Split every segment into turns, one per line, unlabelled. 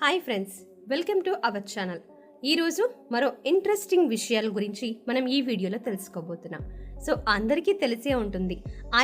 Hi friends welcome to our channel. ఈరోజు మరో interesting విషయాల గురించి మనం ఈ వీడియోలో తెలుసుకోబోతున్నాం. సో అందరికీ తెలిసే ఉంటుంది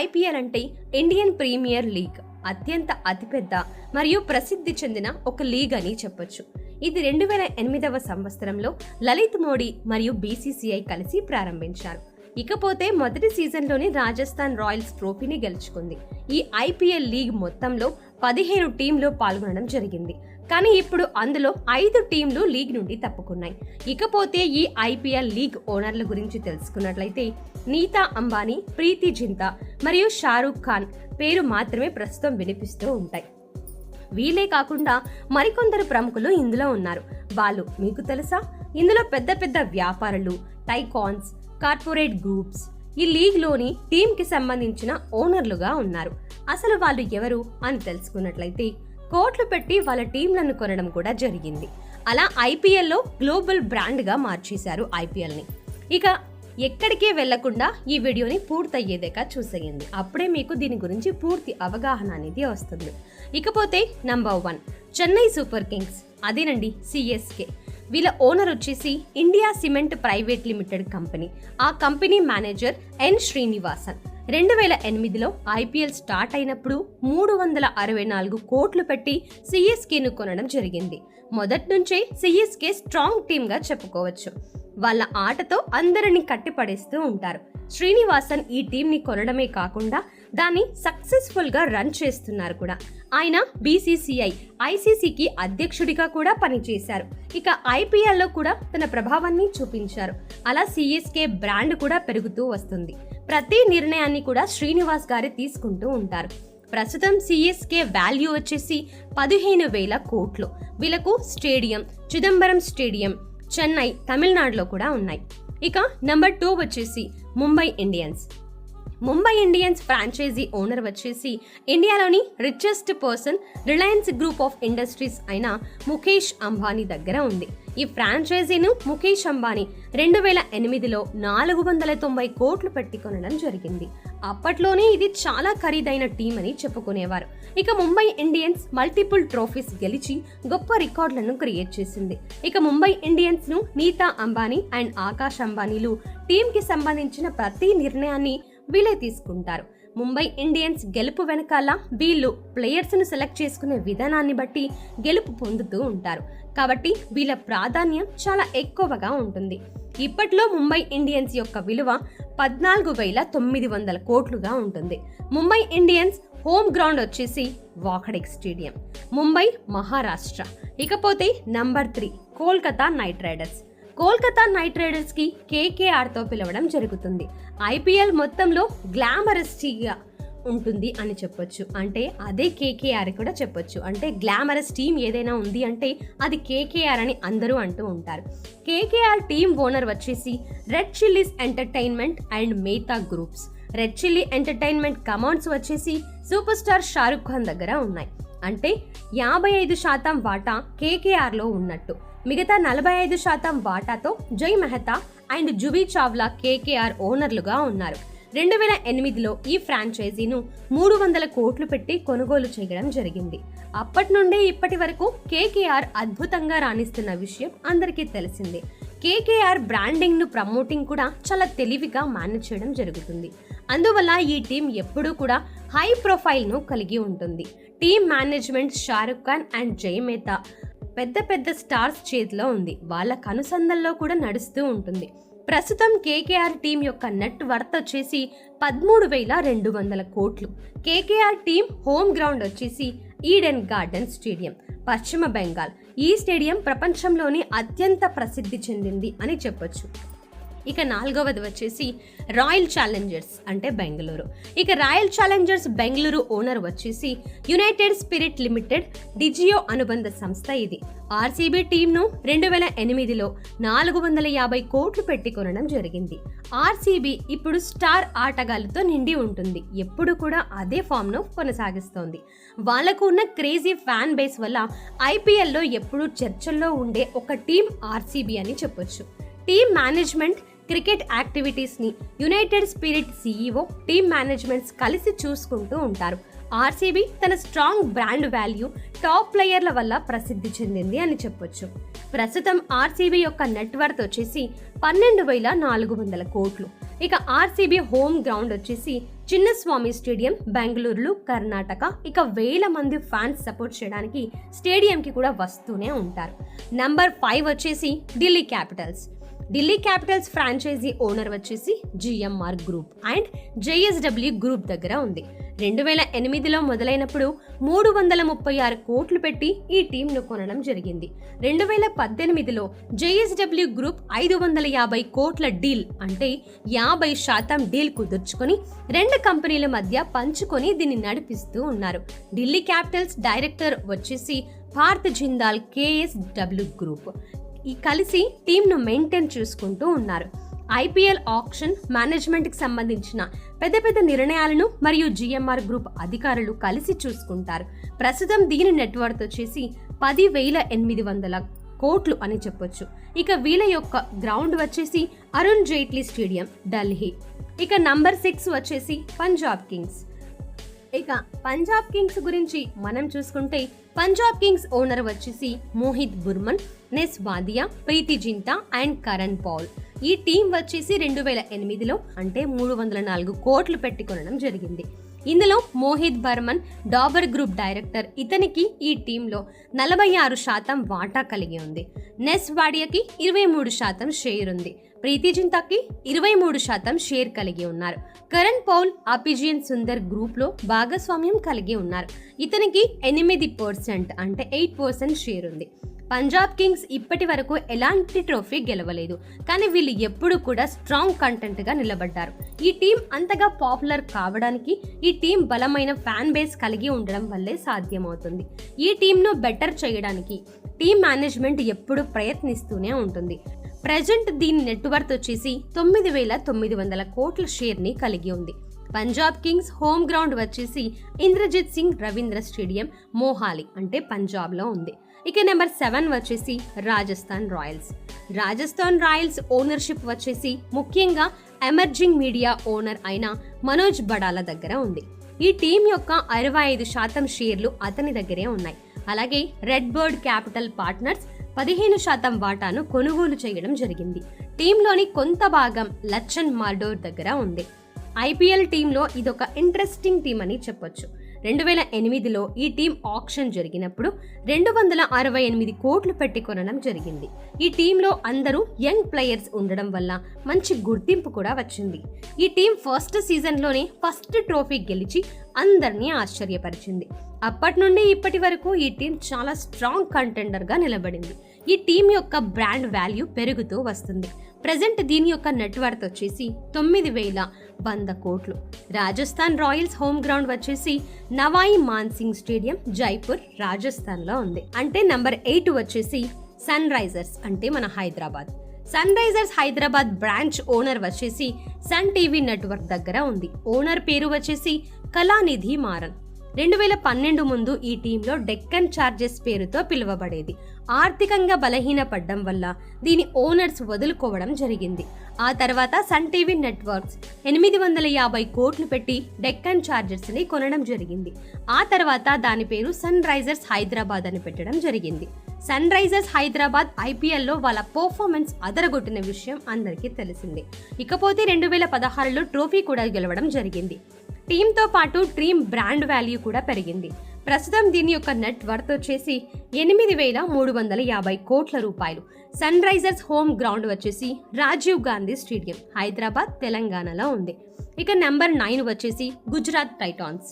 ఐపీఎల్ అంటే ఇండియన్ ప్రీమియర్ లీగ్ అత్యంత అతిపెద్ద మరియు ప్రసిద్ధి చెందిన ఒక లీగ్ అని చెప్పొచ్చు. ఇది రెండు వేల ఎనిమిదవ సంవత్సరంలో లలిత్ మోడీ మరియు బీసీసీఐ కలిసి ప్రారంభించారు. ఇకపోతే మొదటి సీజన్లోనే రాజస్థాన్ రాయల్స్ ట్రోఫీని గెలుచుకుంది. ఈ ఐపీఎల్ లీగ్ మొత్తంలో పదిహేను టీంలు పాల్గొనడం జరిగింది. కానీ ఇప్పుడు అందులో ఐదు టీంలు లీగ్ నుండి తప్పుకున్నాయి. ఇకపోతే ఈ ఐపీఎల్ లీగ్ ఓనర్ల గురించి తెలుసుకున్నట్లయితే నీతా అంబానీ ప్రీతి జింతా మరియు షారూక్ ఖాన్ పేరు మాత్రమే ప్రస్తుతం వినిపిస్తూ ఉంటాయి. వీలే కాకుండా మరికొందరు ప్రముఖులు ఇందులో ఉన్నారు. వాళ్ళు మీకు తెలుసా? ఇందులో పెద్ద పెద్ద వ్యాపారులు టైకాన్స్ కార్పొరేట్ గ్రూప్స్ ఈ లీగ్లోని టీంకి సంబంధించిన ఓనర్లుగా ఉన్నారు. అసలు వాళ్ళు ఎవరు అని తెలుసుకున్నట్లయితే కోట్లు పెట్టి వాళ్ళ టీంలను కొనడం కూడా జరిగింది. అలా ఐపీఎల్లో గ్లోబల్ బ్రాండ్గా మార్చేశారు ఐపీఎల్ని. ఇక ఎక్కడికే వెళ్ళకుండా ఈ వీడియోని పూర్తయ్యేదాకా చూసేయండి. అప్పుడే మీకు దీని గురించి పూర్తి అవగాహన అనేది వస్తుంది. ఇకపోతే number one Chennai super kings అదేనండి సిఎస్కే. వీళ్ళ ఓనర్ వచ్చేసి India cement private limited company. ఆ కంపెనీ మేనేజర్ ఎన్ శ్రీనివాసన్. రెండు వేల ఎనిమిదిలో ఐపీఎల్ స్టార్ట్ అయినప్పుడు మూడు వందల అరవై నాలుగు కోట్లు పెట్టి సిఎస్కేను కొనడం జరిగింది. మొదటి నుంచే సిఎస్కే స్ట్రాంగ్ టీమ్గా చెప్పుకోవచ్చు. వాళ్ళ ఆటతో అందరిని కట్టిపడేస్తూ ఉంటారు. శ్రీనివాసన్ ఈ టీంని కొనడమే కాకుండా దాన్ని సక్సెస్ఫుల్గా రన్ చేస్తున్నారు కూడా. ఆయన బీసీసీఐ ఐసీసీకి అధ్యక్షుడిగా కూడా పనిచేశారు. ఇక ఐపీఎల్లో కూడా తన ప్రభావాన్ని చూపించారు. అలా సిఎస్కే బ్రాండ్ కూడా పెరుగుతూ వస్తుంది. ప్రతి నిర్ణయాన్ని కూడా శ్రీనివాస్ గారి తీసుకుంటూ ఉంటారు. ప్రస్తుతం సిఎస్కే వాల్యూ వచ్చేసి పదిహేను వేల కోట్లు. వీళ్ళకు స్టేడియం చిదంబరం స్టేడియం చెన్నై తమిళనాడులో కూడా ఉన్నాయి. ఇక నెంబర్ టూ వచ్చేసి Mumbai Indians. Mumbai Indians franchise owner వచ్చేసి ఇండియాలోని richest person Reliance group of industries అయిన ముఖేష్ అంబానీ దగ్గర ఉంది. ఈ ఫ్రాంచైజీను ముఖేష్ అంబానీ రెండు వేల ఎనిమిదిలో నాలుగు వందల తొంభై కోట్లు పెట్టి కొనడం జరిగింది. అప్పట్లోనే ఇది చాలా ఖరీదైన టీం అని చెప్పుకునేవారు. ఇక ముంబై ఇండియన్స్ మల్టిపుల్ ట్రోఫీస్ గెలిచి గొప్ప రికార్డులను క్రియేట్ చేసింది. ఇక ముంబై ఇండియన్స్ను నీతా అంబానీ అండ్ ఆకాష్ అంబానీలు టీంకి సంబంధించిన ప్రతి నిర్ణయాన్ని వీలే తీసుకుంటారు. ముంబై ఇండియన్స్ గెలుపు వెనకాల వీళ్ళు ప్లేయర్స్ను సెలెక్ట్ చేసుకునే విధానాన్ని బట్టి గెలుపు పొందుతూ ఉంటారు. కాబట్టి వీళ్ళ ప్రాధాన్యం చాలా ఎక్కువగా ఉంటుంది. ఇప్పట్లో ముంబై ఇండియన్స్ యొక్క విలువ పద్నాలుగు వేల తొమ్మిది వందల కోట్లుగా ఉంటుంది. ముంబై ఇండియన్స్ హోమ్ గ్రౌండ్ వచ్చేసి వాఖడెక్ స్టేడియం. ముంబై మహారాష్ట్ర. ఇకపోతే number three Kolkata knight riders. Kolkata knight రైడర్స్కి పిలవడం జరుగుతుంది. ఐపీఎల్ మొత్తంలో గ్లామరస్టీగా ఉంటుంది అని చెప్పొచ్చు. అంటే అదే కేకేఆర్ కూడా చెప్పొచ్చు. అంటే గ్లామరస్ టీం ఏదైనా ఉంది అంటే అది కేకేఆర్ అని అందరూ అంటూ ఉంటారు. కేకేఆర్ టీం ఓనర్ వచ్చేసి red chillies entertainment and Mehta groups. Red chilli entertainment commands వచ్చేసి సూపర్ స్టార్ షారుఖ్ ఖాన్ దగ్గర ఉన్నాయి. అంటే యాభై ఐదు శాతం వాటా కేకేఆర్లో ఉన్నట్టు. మిగతా నలభై ఐదు శాతం వాటాతో జై మెహతా అండ్ జుబీ చావ్లా కేకేఆర్ ఓనర్లుగా ఉన్నారు. రెండు వేల ఎనిమిదిలో ఈ ఫ్రాంచైజీను మూడు వందల కోట్లు పెట్టి కొనుగోలు చేయడం జరిగింది. అప్పటి నుండి ఇప్పటి వరకు కేకేఆర్ అద్భుతంగా రాణిస్తున్న విషయం అందరికీ తెలిసిందే. కేకేఆర్ బ్రాండింగ్ను ప్రమోటింగ్ కూడా చాలా తెలివిగా మేనేజ్ చేయడం జరుగుతుంది. అందువల్ల ఈ టీం ఎప్పుడూ కూడా హై ప్రొఫైల్ను కలిగి ఉంటుంది. Team management Shahrukh Khan and Jay Mehta పెద్ద పెద్ద స్టార్స్ చేతిలో ఉంది. వాళ్ళ కనుసందల్లో కూడా నడుస్తూ ఉంటుంది. ప్రస్తుతం కేకేఆర్ టీం యొక్క నెట్ వర్త్ వచ్చేసి పదమూడు వేల రెండు వందల కోట్లు. కేకేఆర్ టీం హోమ్ గ్రౌండ్ వచ్చేసి ఈడెన్ గార్డెన్ స్టేడియం పశ్చిమ బెంగాల్. ఈ స్టేడియం ప్రపంచంలోని అత్యంత ప్రసిద్ధి చెందింది అని చెప్పొచ్చు. ఇక నాలుగవది వచ్చేసి రాయల్ ఛాలెంజర్స్ అంటే బెంగళూరు. ఇక రాయల్ ఛాలెంజర్స్ బెంగళూరు ఓనర్ వచ్చేసి యునైటెడ్ స్పిరిట్ లిమిటెడ్ డిజియో అనుబంధ సంస్థ ఇది. ఆర్సీబీ టీంను రెండు వేల ఎనిమిదిలో నాలుగు వందల యాభై కోట్లు పెట్టి కొనడం జరిగింది. ఆర్సీబీ ఇప్పుడు స్టార్ ఆటగాళ్ళతో నిండి ఉంటుంది. ఎప్పుడు కూడా అదే ఫామ్ను కొనసాగిస్తోంది. వాళ్ళకు ఉన్న క్రేజీ ఫ్యాన్ బేస్ వల్ల ఐపీఎల్లో ఎప్పుడూ చర్చల్లో ఉండే ఒక టీం ఆర్సీబీ అని చెప్పొచ్చు. Team management cricket యాక్టివిటీస్ని united spirit CEO team managements కలిసి చూసుకుంటూ ఉంటారు. ఆర్సీబీ తన స్ట్రాంగ్ బ్రాండ్ వాల్యూ టాప్ ప్లేయర్ల వల్ల ప్రసిద్ధి చెందింది అని చెప్పొచ్చు. ప్రస్తుతం ఆర్సీబీ యొక్క నెట్వర్త్ వచ్చేసి పన్నెండు వేల నాలుగు వందల కోట్లు. ఇక ఆర్సీబీ హోమ్ గ్రౌండ్ వచ్చేసి చిన్నస్వామి స్టేడియం బెంగళూరులో కర్ణాటక ఇక వేల మంది ఫ్యాన్స్ సపోర్ట్ చేయడానికి స్టేడియంకి కూడా వస్తూనే ఉంటారు. నంబర్ ఫైవ్ వచ్చేసి Delhi capitals. Delhi capitals franchise owner వచ్చేసి GMR group and JSW group దగ్గర ఉంది. రెండు వేల ఎనిమిదిలో మొదలైనప్పుడు మూడు వందల ముప్పై ఆరు కోట్లు పెట్టి ఈ టీంను కొనడం జరిగింది. రెండు వేల పద్దెనిమిదిలో జేఎస్డబ్ల్యూ గ్రూప్ ఐదు వందల యాభై కోట్ల డీల్ అంటే యాభై శాతం డీల్ కుదుర్చుకొని రెండు కంపెనీల మధ్య పంచుకొని దీన్ని నడిపిస్తూ ఉన్నారు. ఢిల్లీ క్యాపిటల్స్ డైరెక్టర్ వచ్చేసి భారత్ జిందాల్ కేఎస్డబ్ల్యూ గ్రూప్. ఈ కలిసి టీంను మెయింటైన్ చూసుకుంటూ ఉన్నారు. ఐపీఎల్ ఆప్షన్ మేనేజ్మెంట్కి సంబంధించిన పెద్ద పెద్ద నిర్ణయాలను మరియు జిఎంఆర్ గ్రూప్ అధికారులు కలిసి చూసుకుంటారు. ప్రస్తుతం దీని నెట్వర్త్ వచ్చేసి పది వేల ఎనిమిది వందల కోట్లు అని చెప్పొచ్చు. ఇక వీళ్ళ యొక్క గ్రౌండ్ వచ్చేసి అరుణ్ జైట్లీ స్టేడియం ఢిల్లీ. ఇక నంబర్ సిక్స్ వచ్చేసి పంజాబ్ కింగ్స్. ఇక పంజాబ్ కింగ్స్ గురించి మనం చూసుకుంటే పంజాబ్ కింగ్స్ ఓనర్ వచ్చేసి మోహిత్ బుర్మన్ నెస్ వాదియా ప్రీతి జింతా అండ్ కరణ్ పౌల్. ఈ టీం వచ్చేసి రెండు వేల ఎనిమిదిలో అంటే మూడు వందల నాలుగు కోట్లు పెట్టుకొనడం జరిగింది. ఇందులో మోహిత్ బర్మన్ డాబర్ గ్రూప్ డైరెక్టర్ ఇతనికి ఈ టీంలో నలభై ఆరు శాతం వాటా కలిగి ఉంది. నెస్ వాడియాకి ఇరవై మూడు శాతం షేర్ ఉంది. ప్రీతి జింతాకి ఇరవై మూడు శాతం షేర్ కలిగి ఉన్నారు. కరణ్ పౌల్ అపిజియన్ సుందర్ గ్రూప్లో భాగస్వామ్యం కలిగి ఉన్నారు. ఇతనికి ఎనిమిది పర్సెంట్ అంటే ఎయిట్ పర్సెంట్ షేర్ ఉంది. పంజాబ్ కింగ్స్ ఇప్పటి వరకు ఎలాంటి ట్రోఫీ గెలవలేదు. కానీ వీళ్ళు ఎప్పుడు కూడా స్ట్రాంగ్ కంటెంట్గా నిలబడ్డారు. ఈ టీం అంతగా పాపులర్ కావడానికి ఈ టీం బలమైన ఫ్యాన్ బేస్ కలిగి ఉండడం వల్లే సాధ్యమవుతుంది. ఈ టీంను బెటర్ చేయడానికి టీం మేనేజ్మెంట్ ఎప్పుడు ప్రయత్నిస్తూనే ఉంటుంది. ప్రజెంట్ దీని నెట్వర్త్ వచ్చేసి తొమ్మిది వేల తొమ్మిది వందల కోట్ల షేర్ని కలిగి ఉంది. పంజాబ్ కింగ్స్ హోమ్ గ్రౌండ్ వచ్చేసి ఇంద్రజిత్ సింగ్ రవీంద్ర స్టేడియం మోహాలి అంటే పంజాబ్లో ఉంది. ఇక నెంబర్ సెవెన్ వచ్చేసి Rajasthan royals. Rajasthan royals ownership వచ్చేసి ముఖ్యంగా ఎమర్జింగ్ మీడియా ఓనర్ అయిన మనోజ్ బడాల దగ్గర ఉంది. ఈ టీం యొక్క అరవై ఐదు శాతం షేర్లు అతని దగ్గరే ఉన్నాయి. అలాగే రెడ్ బర్డ్ క్యాపిటల్ పార్ట్నర్స్ పదిహేను శాతం వాటాను కొనుగోలు చేయడం జరిగింది. టీంలోని కొంత భాగం లచ్చన్ మార్డోర్ దగ్గర ఉంది. ఐపీఎల్ టీంలో ఇదొక ఇంట్రెస్టింగ్ టీం అని చెప్పొచ్చు. రెండు వేల ఎనిమిదిలో ఈ టీం ఆక్షన్ జరిగినప్పుడు రెండు వందల అరవై ఎనిమిది కోట్లు పెట్టి కొనడం జరిగింది. ఈ టీంలో అందరూ యంగ్ ప్లేయర్స్ ఉండడం వల్ల మంచి గుర్తింపు కూడా వచ్చింది. ఈ టీం ఫస్ట్ సీజన్లోనే ఫస్ట్ ట్రోఫీ గెలిచి అందరినీ ఆశ్చర్యపరిచింది. అప్పటి నుండి ఇప్పటి వరకు ఈ టీం చాలా స్ట్రాంగ్ కంటెండర్గా నిలబడింది. ఈ టీం యొక్క బ్రాండ్ వాల్యూ పెరుగుతూ వస్తుంది. ప్రజెంట్ దీని యొక్క నెట్వర్త్ వచ్చేసి తొమ్మిది వేల వంద కోట్లు. రాజస్థాన్ రాయల్స్ హోమ్ గ్రౌండ్ వచ్చేసి నవాయి మాన్సింగ్ స్టేడియం జైపూర్ రాజస్థాన్లో ఉంది. అంటే నంబర్ ఎయిట్ వచ్చేసి సన్ రైజర్స్ అంటే మన Hyderabad. Sunrisers Hyderabad branch owner వచ్చేసి సన్ టీవీ నెట్వర్క్ దగ్గర ఉంది. ఓనర్ పేరు వచ్చేసి కళానిధి మారన్. రెండు వేల పన్నెండు ముందు ఈ టీంలో డెక్కన్ చార్జెస్ పేరుతో పిలువబడేది. ఆర్థికంగా బలహీనపడ్డం వల్ల దీని ఓనర్స్ వదులుకోవడం జరిగింది. ఆ తర్వాత సన్ టీవీ నెట్వర్క్స్ ఎనిమిది వందల యాభై కోట్లు పెట్టి డెక్కన్ చార్జర్స్ని కొనడం జరిగింది. ఆ తర్వాత దాని పేరు సన్ రైజర్స్ హైదరాబాద్ అని పెట్టడం జరిగింది. సన్ రైజర్స్ హైదరాబాద్ ఐపీఎల్లో వాళ్ళ పర్ఫార్మెన్స్ అదరగొట్టిన విషయం అందరికీ తెలిసిందే. ఇకపోతే రెండు వేల పదహారులో ట్రోఫీ కూడా గెలవడం జరిగింది. టీంతో పాటు డ్రీమ్ బ్రాండ్ వాల్యూ కూడా పెరిగింది. ప్రస్తుతం దీని యొక్క నెట్ వర్త్ వచ్చేసి ఎనిమిది వేల మూడు వందల యాభై కోట్ల రూపాయలు. సన్ రైజర్స్ హోమ్ గ్రౌండ్ వచ్చేసి రాజీవ్ గాంధీ స్టేడియం హైదరాబాద్ తెలంగాణలో ఉంది. ఇక నెంబర్ నైన్ వచ్చేసి Gujarat titans.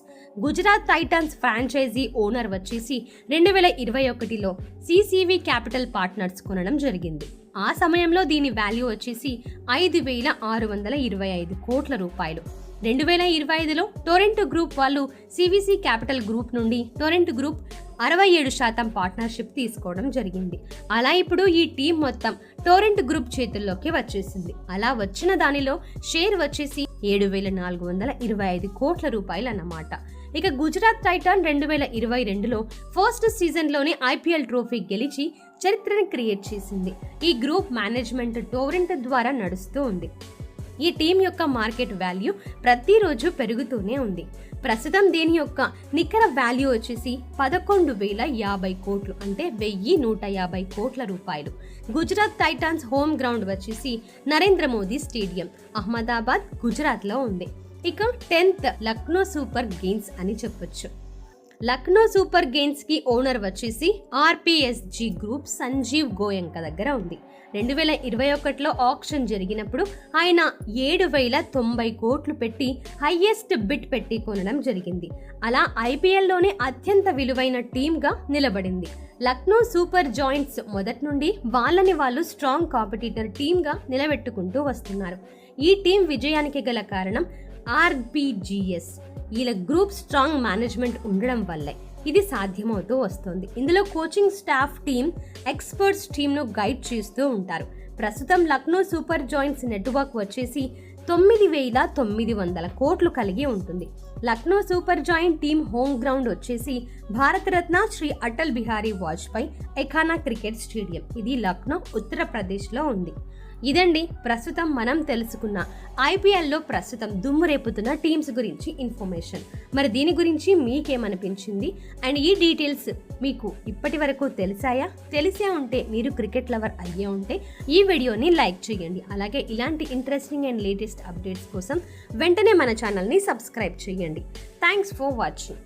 Gujarat titans franchise owner వచ్చేసి రెండు వేల ఇరవై ఒకటిలో సిసివి క్యాపిటల్ పార్ట్నర్స్ కొనడం జరిగింది. ఆ సమయంలో దీని వాల్యూ వచ్చేసి ఐదు వేల ఆరు వందల ఇరవై ఐదు కోట్ల రూపాయలు. రెండు వేల ఇరవై ఐదులో టొరెంటో గ్రూప్ వాళ్ళు సివిసి క్యాపిటల్ గ్రూప్ నుండి టొరెంటో గ్రూప్ అరవై ఏడు శాతం పార్ట్నర్షిప్ తీసుకోవడం జరిగింది. అలా ఇప్పుడు ఈ టీం మొత్తం టోరెంట్ గ్రూప్ చేతుల్లోకి వచ్చేసింది. అలా వచ్చిన దానిలో షేర్ వచ్చేసి ఏడు వేల నాలుగు వందల ఇరవై ఐదు కోట్ల రూపాయలు అన్నమాట. ఇక గుజరాత్ టైటాన్ రెండు వేల ఇరవై రెండులో ఫస్ట్ సీజన్లోనే ఐపీఎల్ ట్రోఫీ గెలిచి చరిత్రను క్రియేట్ చేసింది. ఈ గ్రూప్ మేనేజ్మెంట్ టోరెంట్ ద్వారా నడుస్తూ ఉంది. ఈ టీం యొక్క మార్కెట్ వాల్యూ ప్రతిరోజు పెరుగుతూనే ఉంది. ప్రస్తుతం దీని యొక్క నికర వాల్యూ వచ్చేసి పదకొండు వేల యాభై కోట్లు అంటే వెయ్యి నూట యాభై కోట్ల రూపాయలు. గుజరాత్ టైటాన్స్ హోమ్ గ్రౌండ్ వచ్చేసి నరేంద్ర మోదీ స్టేడియం అహ్మదాబాద్ గుజరాత్లో ఉంది. ఇక టెన్త్ లక్నో సూపర్ గేమ్స్ అని చెప్పొచ్చు. లక్నో సూపర్ గేమ్స్కి ఓనర్ వచ్చేసి ఆర్పిఎస్జి గ్రూప్ సంజీవ్ గోయంక దగ్గర ఉంది. రెండు వేల ఇరవై ఒకటిలో ఆప్షన్ జరిగినప్పుడు ఆయన ఏడు వేల తొంభై కోట్లు పెట్టి హయ్యెస్ట్ బిట్ పెట్టి కొనడం జరిగింది. అలా ఐపీఎల్లోనే అత్యంత విలువైన టీమ్గా నిలబడింది. లక్నో సూపర్ జాయింట్స్ మొదటి నుండి వాళ్ళని వాళ్ళు స్ట్రాంగ్ కాంపిటీటర్ టీమ్గా నిలబెట్టుకుంటూ వస్తున్నారు. ఈ టీం విజయానికి గల కారణం ఆర్బిజిఎస్. వీళ్ళ గ్రూప్ స్ట్రాంగ్ మేనేజ్మెంట్ ఉండడం వల్లే ఇది సాధ్యమవుతూ వస్తుంది. ఇందులో కోచింగ్ స్టాఫ్ టీం ఎక్స్పర్ట్స్ టీంను గైడ్ చేస్తూ ఉంటారు. ప్రస్తుతం లక్నో సూపర్ జాయింట్స్ నెట్వర్క్ వచ్చేసి తొమ్మిది వేల తొమ్మిది వందల కోట్లు కలిగి ఉంటుంది. Lucknow super giant team home ground వచ్చేసి భారతరత్న శ్రీ అటల్ బిహారీ వాజ్పేయి ఎఖానా క్రికెట్ స్టేడియం. ఇది లక్నో ఉత్తరప్రదేశ్లో ఉంది. ఇదండి ప్రస్తుతం మనం తెలుసుకున్న ఐపీఎల్లో ప్రస్తుతం దుమ్ము రేపుతున్న టీమ్స్ గురించి ఇన్ఫర్మేషన్. మరి దీని గురించి మీకేమనిపించింది? అండ్ ఈ డీటెయిల్స్ మీకు ఇప్పటి వరకు తెలిసాయా? తెలిసే ఉంటే మీరు క్రికెట్ లవర్ అయ్యే ఉంటే ఈ వీడియోని లైక్ చేయండి. అలాగే ఇలాంటి ఇంట్రెస్టింగ్ అండ్ లేటెస్ట్ అప్డేట్స్ కోసం వెంటనే మన ఛానల్ని సబ్స్క్రైబ్ చేయండి. Thanks for watching.